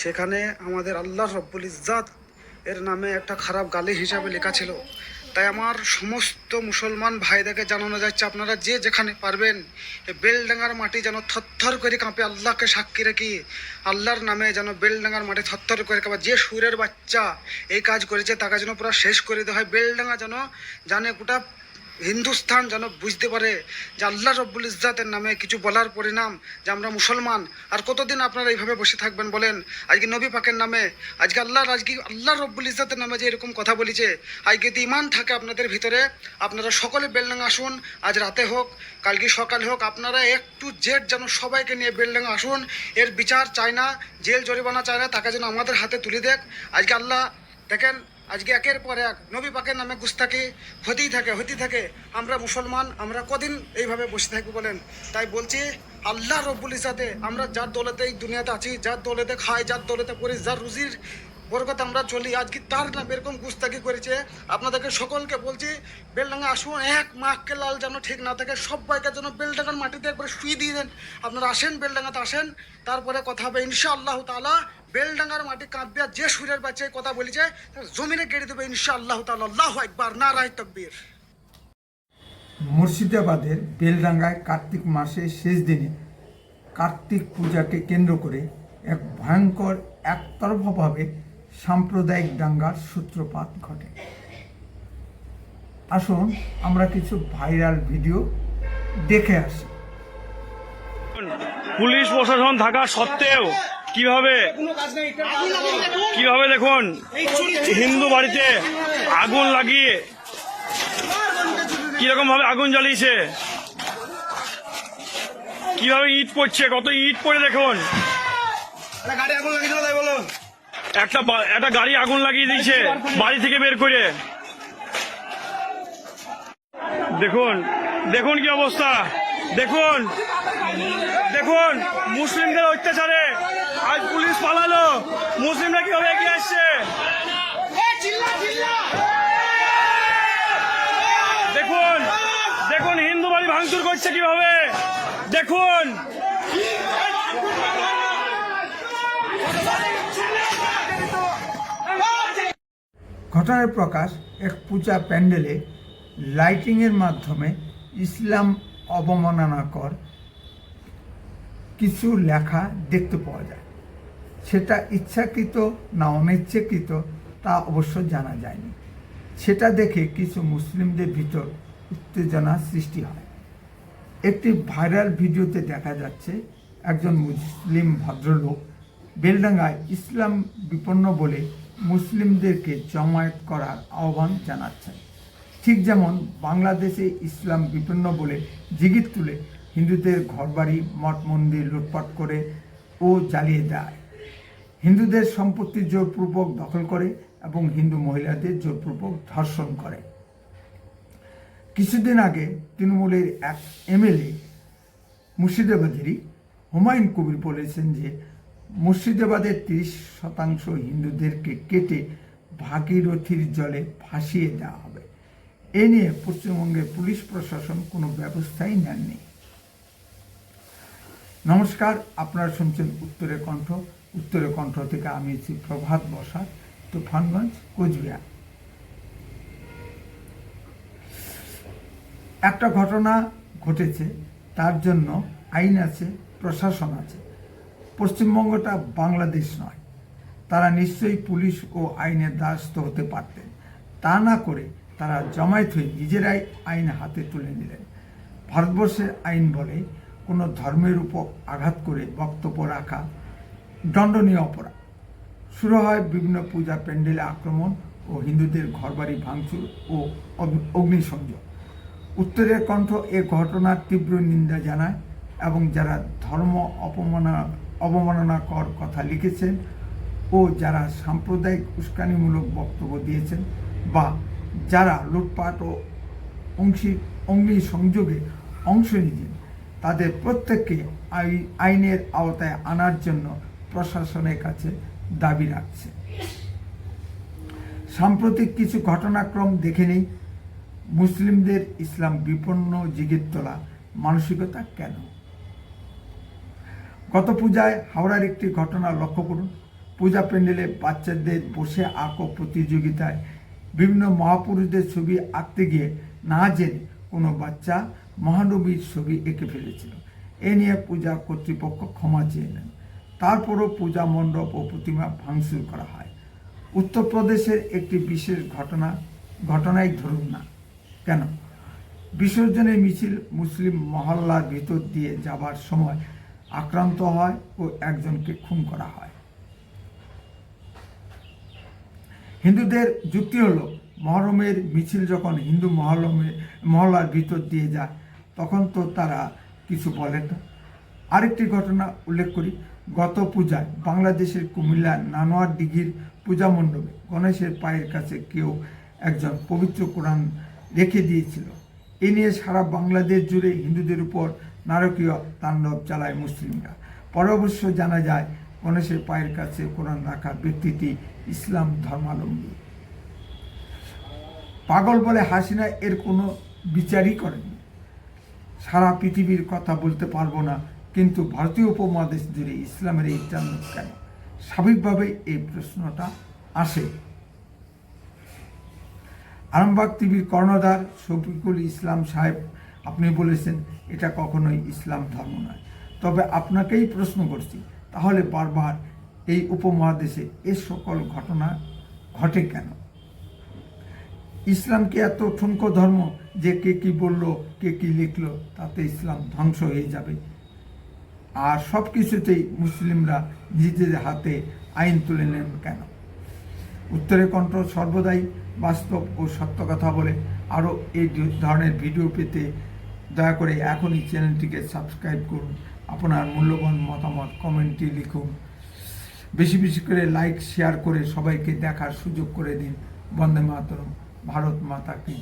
সেখানে আমাদের আল্লাহ রব্বুল ইজ্জাত এর নামে একটা খারাপ গালি হিসাবে লেখা ছিল। তাই আমার সমস্ত মুসলমান ভাইদেরকে জানানো যাচ্ছে, আপনারা যে যেখানে পারবেন বেলডাঙ্গার মাটি যেন থরথর করে কাঁপে, আল্লাহকে সাক্ষী রেখি, আল্লাহর নামে যেন বেলডাঙ্গার মাটি থরথর করে কাঁপে। যে সুরের বাচ্চা এই কাজ করেছে, তাকে যেন পুরো শেষ করে দেওয়া হয়। বেলডাঙ্গা যেন জানে গোটা হিন্দুস্তান যেন বুঝতে পারে যে আল্লাহ রব্বুল ইজ্জাতের নামে কিছু বলার পরিণাম যে আমরা মুসলমান। আর কতদিন আপনারা এইভাবে বসে থাকবেন বলেন? আজকে নবী পাকের নামে, আজকে আল্লাহ আজকে আল্লাহ রব্বুল ইজ্জাতের নামে যে এরকম কথা বলেছে, আজকে যদি ইমান থাকে আপনাদের ভিতরে, আপনারা সকলে বেলডাঙ্গা আসুন, আজ রাতে হোক, কালকে সকালে হোক, আপনারা একটু জেড যেন সবাইকে নিয়ে বেলডাঙ্গা আসুন। এর বিচার চায় না, জেল জরিমানা চায় না, তাকে যেন আমাদের হাতে তুলে দেখ আজকে আল্লাহ, দেখেন আজকে একের পর এক নবী পাকের নামে গুস্তাকি হতেই থাকে হতেই থাকে। আমরা মুসলমান, আমরা কদিন এইভাবে বসে থাকব বলেন? তাই বলছি, আল্লাহ রব্বুল ইসাতে আমরা যার দৌলতে এই দুনিয়াতে আছি, যার দৌলতে খাই যার দৌলতে পড়ি, যার রুজির বরকত আমরা চলি আজকে তার নাম এরকম গুস্তাকি করেছে? আপনাদেরকে সকলকে বলছি বেলডাঙ্গা আসুন, এক মাহকে লাল যেন ঠিক না থাকে, সবাইকে যেন বেলডাঙ্গার মাটিতে একবার শুয়ে দিয়ে দেন। আপনারা আসেন বেলডাঙ্গাতে, আসেন, তারপরে কথা হবে ইনশা আল্লাহ তালা বেলডাঙ্গার মাটি কাঁপবে যে সুরের বাচ্চা কথা বলেছে জমিনে গেড়ে দেবে ইনশা আল্লাহ তালা আল্লাহ একবার না রায় তকবীর। মুর্শিদাবাদের বেলডাঙ্গায় কার্তিক মাসের শেষ দিনে কার্তিক পূজাকে কেন্দ্র করে এক ভয়ঙ্কর একতরফাভাবে সাম্প্রদায়িক দাঙ্গার সূত্রপাত ঘটে। আসুন আমরা কিছু ভাইরাল ভিডিও দেখে আসি। পুলিশ প্রশাসন থাকা সত্ত্বেও কীভাবে? কীভাবে দেখুন? হিন্দু বাড়িতে আগুন লাগিয়ে কীরকম ভাবে আগুন জ্বালিয়েছে? কীভাবে ইট পড়ছে? কত ইট পড়ে দেখুন। একটা একটা গাড়ি আগুন লাগিয়ে দিয়েছে বাড়ি থেকে বের করে। দেখুন দেখুন কি অবস্থা। দেখুন দেখুন, মুসলিমদের অত্যাচারে আজ পুলিশ পালালো। মুসলিমরা কীভাবে এগিয়ে আসছে? দেখুন দেখুন, হিন্দু বাড়ি ভাঙচুর করছে কীভাবে? দেখুন। ঘটনার প্রকাশ এক পূজা প্যান্ডেলে লাইটিংয়ের মাধ্যমে ইসলাম অবমাননাকর কিছু লেখা দেখতে পাওয়া যায়। সেটা ইচ্ছাকৃত না অনিচ্ছাকৃত তা অবশ্য জানা যায়নি। সেটা দেখে কিছু মুসলিমদের ভিতর উত্তেজনা সৃষ্টি হয়। একটি ভাইরাল ভিডিওতে দেখা যাচ্ছে, একজন মুসলিম ভদ্রলোক বেলডাঙ্গায় ইসলাম বিপন্ন বলে মুসলিমদেরকে জমায়েত করার আহ্বান জানাচ্ছেন। ঠিক যেমন বাংলাদেশে ইসলাম বিপন্ন বলে জিগির তুলে হিন্দুদের ঘরবাড়ি, মঠ মন্দির লুটপাট করে ও জ্বালিয়ে দেয়। হিন্দুদের সম্পত্তি জোরপূর্বক দখল করে এবং হিন্দু মহিলাদের জোরপূর্বক ধর্ষণ করে। কিছুদিন আগে তৃণমূলের এক এমএলএ মুর্শিদাবাদেরই হুমায়ুন কবির বলেছেন যে, মুর্শিদাবাদের তিরিশ শতাংশ হিন্দুদেরকে কেটে ভাগীরথীর জলে ভাসিয়ে দেওয়া হবে। এ নিয়ে পশ্চিমবঙ্গের পুলিশ প্রশাসন কোনো ব্যবস্থাই নেননি। নমস্কার, আপনারা শুনছেন উত্তরের কণ্ঠ। উত্তরের কণ্ঠ থেকে আমি আছি প্রভাত বসা তুফানগঞ্জ, কোচবিহার। একটা ঘটনা ঘটেছে, তার জন্য আইন আছে, প্রশাসন আছে। পশ্চিমবঙ্গটা বাংলাদেশ নয়। তারা নিশ্চয়ই পুলিশ ও আইনের দ্বারস্থ হতে পারতেন। তা না করে তারা জমায়েত হয়ে নিজেরাই আইন হাতে তুলে নিলেন। ভারতবর্ষের আইন বলে কোনো ধর্মের উপর আঘাত করে বক্তব্য রাখা দণ্ডনীয় অপরাধ। শুরু হয় বিভিন্ন পূজা প্যান্ডেলে আক্রমণ ও হিন্দুদের ঘরবাড়ি ভাঙচুর ও অগ্নি- অগ্নিসংযোগ। উত্তরের কণ্ঠ এ ঘটনার তীব্র নিন্দা জানায় এবং যারা ধর্ম অপমানা, অবমাননাকর কথা লিখেছেন ও যারা সাম্প্রদায়িক উস্কানিমূলক বক্তব্য দিয়েছেন বা যারা লুটপাট ও অংশী, অগ্নি সংযোগে অংশ নিয়েছেন, তাদের প্রত্যেককে আই- আইনের আওতায় আনার জন্য প্রশাসনের কাছে দাবি রাখছে। সাম্প্রতিক কিছু ঘটনাক্রম দেখে নেই, মুসলিমদের ইসলাম বিপন্ন জিগির তোলা মানসিকতা কেন? গত পূজায় হাওড়ার একটি ঘটনা লক্ষ্য করুন। পূজা প্যান্ডেলে বাচ্চাদের বসে আঁকো প্রতিযোগিতায় বিভিন্ন মহাপুরুষদের ছবি আঁকতে গিয়ে না জেনে কোনো বাচ্চা মহানবীর ছবি এঁকে ফেলেছিল। এ নিয়ে পূজা কর্তৃপক্ষ ক্ষমা চেয়ে নেন। তারপরও পূজা মণ্ডপ ও প্রতিমা ভাঙচুর করা হয়। উত্তরপ্রদেশের একটি বিশেষ ঘটনা, ঘটনাই ধরুন না কেন? বিসর্জনের মিছিল মুসলিম মহল্লার ভিতর দিয়ে যাবার সময় আক্রান্ত হয় ও একজনকে খুন করা হয়। হিন্দুদের যুক্তি হলো, মহরমের মিছিল যখন হিন্দু মহরমের মহল্লার ভিতর দিয়ে যায়, তখন তো তারা কিছু বলে না। আরেকটি ঘটনা উল্লেখ করি, গত পূজায় বাংলাদেশের কুমিল্লার নানোয়ার দিঘির পূজা মণ্ডপে গণেশের পায়ের কাছে কেউ একজন পবিত্র কোরআন রেখে দিয়েছিল। এ নিয়ে সারা বাংলাদেশ জুড়ে হিন্দুদের উপর নারকীয় তাণ্ডব চালায় মুসলিমরা। পরে অবশ্য জানা যায় গণেশের পায়ের কাছে কোরআন রাখা ব্যক্তিটি ইসলাম ধর্মাবলম্বী পাগল বলে হাসিনা এর কোনো বিচারই করেনি সারা পৃথিবীর কথা বলতে পারব না, কিন্তু ভারতীয় উপমহাদেশ জুড়ে ইসলামের এই জন্ম কেন? স্বাভাবিকভাবে এই প্রশ্নটা আসে। আরামবাগ টিভির কর্ণধার শফিকুল ইসলাম সাহেব, আপনি বলেছেন, এটা কখনোই ইসলাম ধর্ম নয়। তবে আপনাকেই প্রশ্ন করছি তাহলে বারবার এই উপমহাদেশে এ সকল ঘটনা ঘটে কেন? ইসলাম কি এত ঠুনকো ধর্ম যে কে কি বলল, কে কি লিখল, তাতে ইসলাম ধ্বংস হয়ে যাবে। আর সব কিছুতেই মুসলিমরা নিজেদের হাতে আইন তুলে নেন কেন? উত্তরে কণ্ঠ সর্বদাই বাস্তব ও সত্য কথা বলে। আরও এই ধরনের ভিডিও পেতে দয়া করে এখনই চ্যানেলটিকে সাবস্ক্রাইব করুন। আপনার মূল্যবান মতামত কমেন্টে লিখুন। বেশি বেশি করে লাইক শেয়ার করে সবাইকে দেখার সুযোগ করে দিন। বন্দে মাতরম, ভারত মাতা কি